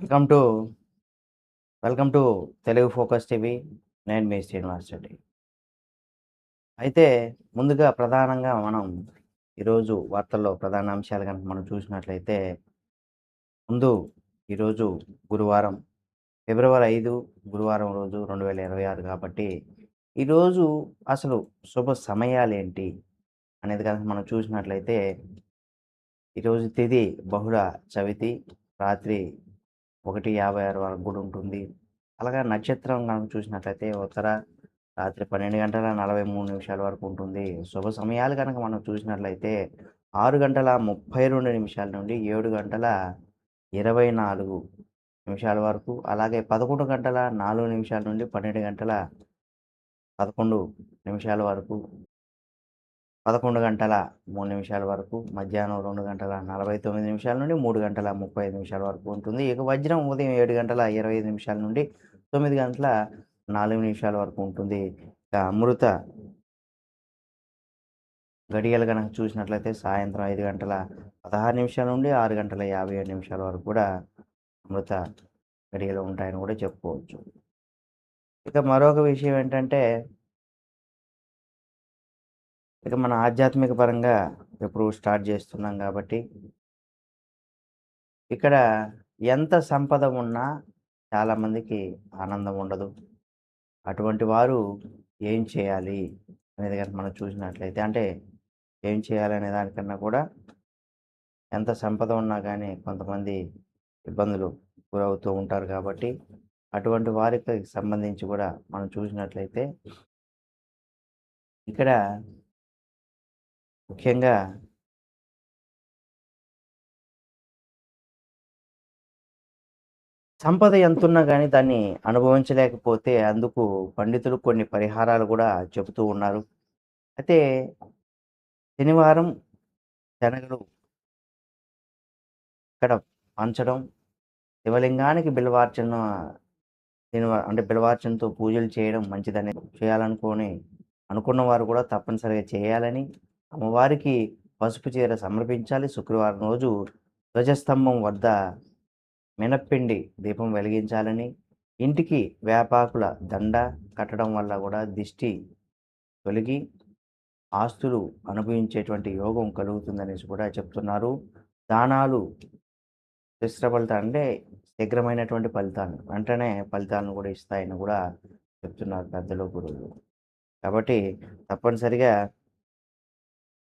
Welcome to welcome to Telugu focus TV. నేను మీ శ్రీనివాస్ రెడ్డి. అయితే ముందుగా ప్రధానంగా మనం ఈరోజు వార్తల్లో ప్రధాన అంశాలు కనుక మనం చూసినట్లయితే ముందు ఈరోజు గురువారం ఫిబ్రవరి ఐదు గురువారం రోజు రెండు వేల ఇరవై ఆరు కాబట్టి ఈరోజు అసలు శుభ సమయాలు ఏంటి అనేది కనుక మనం చూసినట్లయితే ఈరోజు తిది బహుళ చవితి రాత్రి ఒకటి యాభై ఆరు వరకు కూడా ఉంటుంది. అలాగే నక్షత్రం కనుక చూసినట్లయితే ఉత్తర రాత్రి పన్నెండు గంటల నలభై మూడు నిమిషాల వరకు ఉంటుంది. శుభ సమయాలు కనుక మనం చూసినట్లయితే ఆరు గంటల ముప్పై రెండు నిమిషాల నుండి ఏడు గంటల ఇరవై నాలుగు నిమిషాల వరకు అలాగే పదకొండు గంటల నాలుగు నిమిషాల నుండి పన్నెండు గంటల పదకొండు నిమిషాల వరకు పదకొండు గంటల మూడు నిమిషాల వరకు మధ్యాహ్నం రెండు గంటల నలభై తొమ్మిది నిమిషాల నుండి మూడు గంటల ముప్పై ఐదు నిమిషాల వరకు ఉంటుంది. ఇక వజ్రం ఉదయం ఏడు గంటల ఇరవై ఐదు నిమిషాల నుండి తొమ్మిది గంటల నాలుగు నిమిషాల వరకు ఉంటుంది. ఇక అమృత గడియలు కనుక చూసినట్లయితే సాయంత్రం ఐదు గంటల పదహారు నిమిషాల నుండి ఆరు గంటల యాభై ఏడు నిమిషాల వరకు కూడా అమృత గడియలు ఉంటాయని కూడా చెప్పుకోవచ్చు. ఇక మరొక విషయం ఏంటంటే ఇక మన ఆధ్యాత్మిక పరంగా ఇప్పుడు స్టార్ట్ చేస్తున్నాం కాబట్టి ఇక్కడ ఎంత సంపద ఉన్నా చాలామందికి ఆనందం ఉండదు. అటువంటి వారు ఏం చేయాలి అనేది కనుక మనం చూసినట్లయితే అంటే ఏం చేయాలనే దానికన్నా కూడా ఎంత సంపద ఉన్నా కానీ కొంతమంది ఇబ్బందులు గురవుతూ ఉంటారు కాబట్టి అటువంటి వారికి సంబంధించి కూడా మనం చూసినట్లయితే ఇక్కడ ముఖ్యంగా సంపద ఎంతున్నా కానీ దాన్ని అనుభవించలేకపోతే అందుకు పండితులు కొన్ని పరిహారాలు కూడా చెబుతూ ఉన్నారు. అయితే శనివారం శనగలు ఇక్కడ పంచడం శివలింగానికి బిల్వార్చన శనివారం అంటే బిల్వార్చనతో పూజలు చేయడం మంచిదని చేయాలనుకొని అనుకున్న వారు కూడా తప్పనిసరిగా చేయాలని అమ్మవారికి పసుపు చీర సమర్పించాలి. శుక్రవారం రోజు ధ్వజస్తంభం వద్ద మినప్పిండి దీపం వెలిగించాలని ఇంటికి వేపాకుల దండ కట్టడం వల్ల కూడా దిష్టి తొలగి ఆస్తులు అనుభవించేటువంటి యోగం కలుగుతుందనేసి కూడా చెప్తున్నారు. దానాలు శిశ్ర ఫలితాలు అంటే శీఘ్రమైనటువంటి ఫలితాలు వెంటనే ఫలితాలను కూడా ఇస్తాయని కూడా చెప్తున్నారు పెద్దలు గురువులు. కాబట్టి తప్పనిసరిగా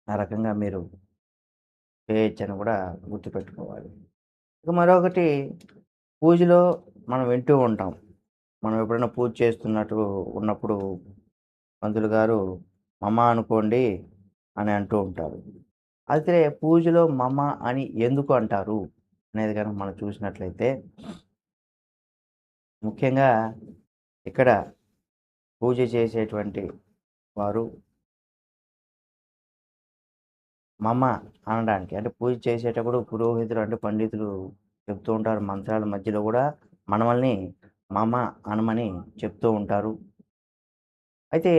ఆ రకంగా మీరు చేయొచ్చని కూడా గుర్తుపెట్టుకోవాలి. ఇక మరొకటి పూజలో మనం వింటూ ఉంటాం. మనం ఎప్పుడైనా పూజ చేస్తున్నట్టు ఉన్నప్పుడు పంతులు గారు మమ అనుకోండి అని అంటూ ఉంటారు. అయితే పూజలో మమ అని ఎందుకు అంటారు అనేది కనుక మనం చూసినట్లయితే ముఖ్యంగా ఇక్కడ పూజ చేసేటువంటి వారు మమ అనడానికి. అంటే పూజ చేసేటప్పుడు పురోహితులు అంటే పండితులు చెప్తూ ఉంటారు. మంత్రాల మధ్యలో కూడా మనమల్ని మమ అనమని చెప్తూ ఉంటారు. అయితే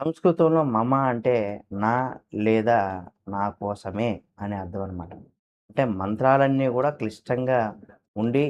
సంస్కృతంలో మమ అంటే నా లేదా నా కోసమే అనే అర్థం అనమాట అంటే మంత్రాలన్నీ కూడా క్లిష్టంగా ఉండి